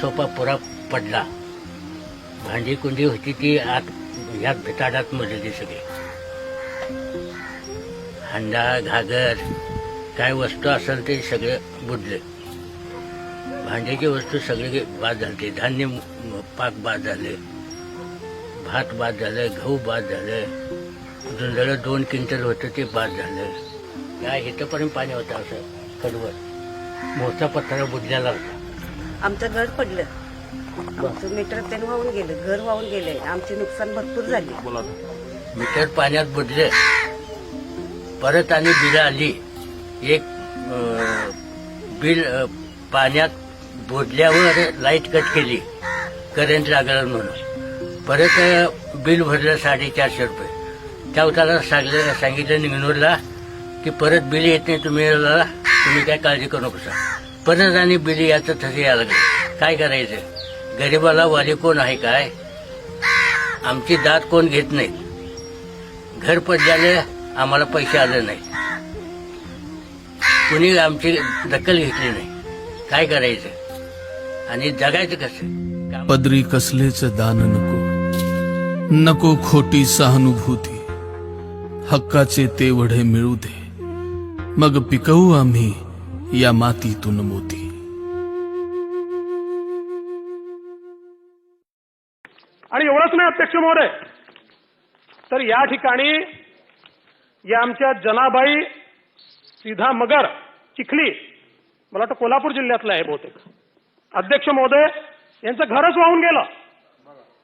सोपा पुरा पडला. भांडी कुंडी होती ती आत ह्यात भिताडात मोडलेली सगळी. हंडा घागर काय वस्तू असेल ते सगळे बुडले. भांड्याची वस्तू सगळी बाद झाली. धान्य पाक बाद झाले. भात बाद झालं गहू बाद झालं. धुंदळं दोन क्विंटल होतं ते बाद झालं. काय इथंपर्यंत पाणी होतं असं कडवर मोठा पत्रा बुडलेला होता. आमचं घर पडलं. आमचं मीटर त्यानं वाहून गेलं घर वाहून गेले आमचे नुकसान भरपूर झाले. मीटर पाण्यात बुडले. परत आणि बिलं आली. एक अं, बिल अं, पाण्यात बुडल्यावर लाइट कट केली. करंट लागला म्हणून. परत अं, बिल भरलं साडेचारशे रुपये. त्या त्याला सांगलं सांगितलं निघनूरला की परत बिल येत नाही तुम्ही याला, तुम्ही काय काळजी करू नका. परत आणि बिल याचं तसं यायला काय करायचं? गरीबाला वाली कोण आहे काय? आमची दात कोण घेत नाही घर पडल्याने आम्हाला पैसे आले नाही कुणी आमची दखल घेतली नाही. काय करायचं? आणि जगायचं कसं? पदरी कसलेच दान नको. नको खोटी सहानुभूती. हक्काचे तेवढे मिळू दे. मग पिकवू आम्ही या मातीतून मोती. आणि एवढंच नाही अध्यक्ष महोदय. तर या ठिकाणी या आमच्या जनाबाई सीधा मगर चिखली मला वाटतं कोल्हापूर जिल्ह्यातलं आहे बहुतेक. अध्यक्ष महोदय यांचं घरच वाहून गेलं.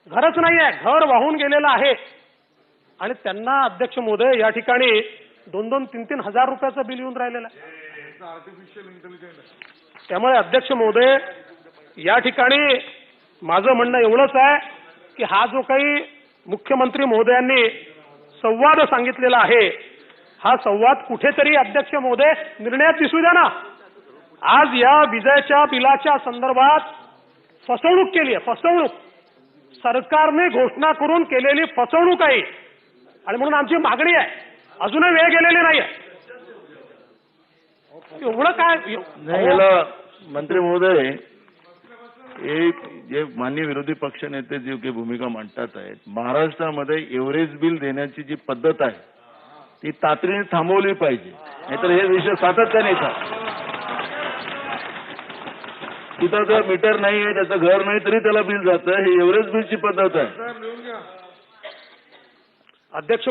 घरच नाही आहे घर वाहून गेलेलं आहे. आणि त्यांना अध्यक्ष महोदय या ठिकाणी दोन दोन तीन तीन हजार रुपयाचं बिल येऊन राहिलेलं आहे. त्यामुळे अध्यक्ष महोदय या ठिकाणी माझं म्हणणं एवढंच आहे की हा जो काही मुख्यमंत्री महोदयांनी संवाद सांगितलेला आहे हा संवाद कुठेतरी अध्यक्ष महोदय निर्णयात दिसू द्या ना. आज या विजयाच्या बिलाच्या संदर्भात फसवणूक केली आहे फसवणूक. सरकारने घोषणा करून केलेली फसवणूक आहे. आणि म्हणून आमची मागणी आहे अजूनही वेळ गेलेली नाही एवढं काय? नाही याला मंत्री महोदय हे जे मान्य विरोधी पक्ष नेते जे काही भूमिका मांडतात आहेत महाराष्ट्रामध्ये एव्हरेज बिल देण्याची जी पद्धत आहे ती तातडीने थांबवली पाहिजे. नाहीतर हे विषय सातत्याने येतात. तिथं जर मीटर नाही आहे त्याचं घर नाही तरी त्याला बिल जातं. ही एव्हरेज बिलची पद्धत आहे. अध्यक्ष